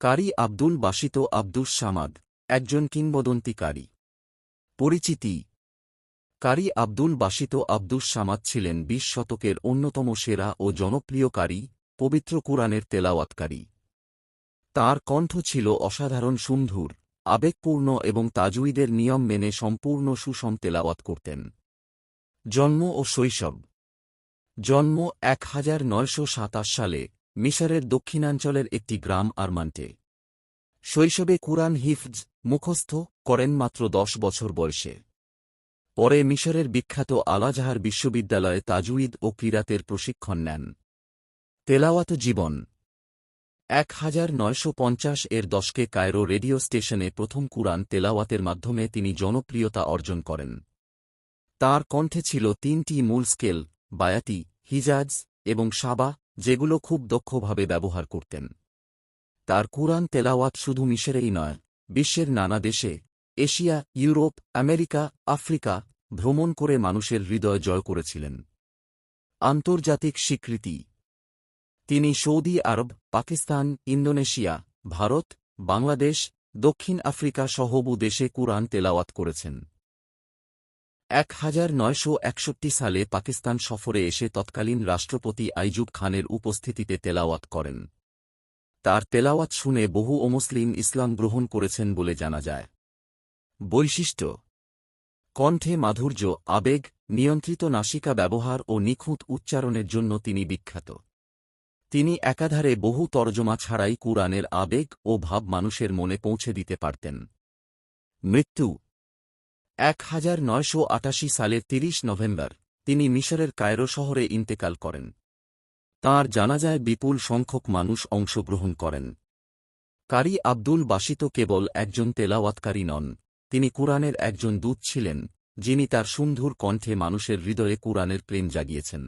Qari Abdul Basit Abdus Samad, একজন কিংবদন্তিকারী। পরিচিতি। Qari Abdul Basit Abdus Samad ছিলেন বিশ শতকের অন্যতম সেরা ও জনপ্রিয় কারি, পবিত্র কুরআনের তেলাওয়াতকারী। তার কণ্ঠ ছিল অসাধারণ সুমধুর আবেগপূর্ণ এবং তাজুইদের নিয়ম মেনে সম্পূর্ণ সুষম তেলাওয়াত করতেন। জন্ম ও শৈশব। জন্ম এক হাজার নয়শো সাতাশ সালে মিশরের দক্ষিণাঞ্চলের একটি গ্রাম আরমান্টে শৈশবে কুরআন হিফজ মুখস্থ করেন মাত্র দশ বছর বয়সে। পরে মিশরের বিখ্যাত আলাজাহার বিশ্ববিদ্যালয়ে তাজুইদ ও কিরাতের প্রশিক্ষণ নেন। তেলাওয়াত জীবন। এক হাজার নয়শো পঞ্চাশ এর দশকে কায়রো রেডিও স্টেশনে প্রথম কুরআন তেলাওয়াতের মাধ্যমে তিনি জনপ্রিয়তা অর্জন করেন। তার কণ্ঠে ছিল তিনটি মূল স্কেল, বায়াতি, হিজাজ এবং সাবা যেগুলো খুব দক্ষভাবে ব্যবহার করতেন। তার কুরআন তেলাওয়াত শুধু মিশরেই নয়, বিশ্বের নানা দেশে, এশিয়া, ইউরোপ, আমেরিকা, আফ্রিকা ভ্রমণ করে মানুষের হৃদয় জয় করেছিলেন। আন্তর্জাতিক স্বীকৃতি। তিনি সৌদি আরব, পাকিস্তান, ইন্দোনেশিয়া, ভারত, বাংলাদেশ, দক্ষিণ আফ্রিকা সহ বহু দেশে কুরআন তেলাওয়াত করেছেন। এক হাজার নয়শো একষট্টি সালে পাকিস্তান সফরে এসে তৎকালীন রাষ্ট্রপতি আইজুব খানের উপস্থিতিতে তেলাওয়াত করেন। তার তেলাওয়াত শুনে বহু অমুসলিম ইসলাম গ্রহণ করেছেন বলে জানা যায়। বৈশিষ্ট্য, কণ্ঠে মাধুর্য, আবেগ, নিয়ন্ত্রিত নাসিকা ব্যবহার ও নিখুঁত উচ্চারণের জন্য তিনি বিখ্যাত। তিনি একাধারে বহু তর্জমা ছাড়াই কুরআনের আবেগ ও ভাব মানুষের মনে পৌঁছে দিতে পারতেন। মৃত্যু এক হাজার নয়শো আটাশি সালের তিরিশ নভেম্বর, তিনি মিশরের কায়রো শহরে ইন্তেকাল করেন। তাঁর জানাজায় বিপুল সংখ্যক মানুষ অংশগ্রহণ করেন। কারি আব্দুল বাসিত কেবল একজন তেলাওয়াতকারী নন, তিনি কুরআনের একজন দূত ছিলেন, যিনি তার সুন্ধুর কণ্ঠে মানুষের হৃদয়ে কুরআনের প্রেম জাগিয়েছেন।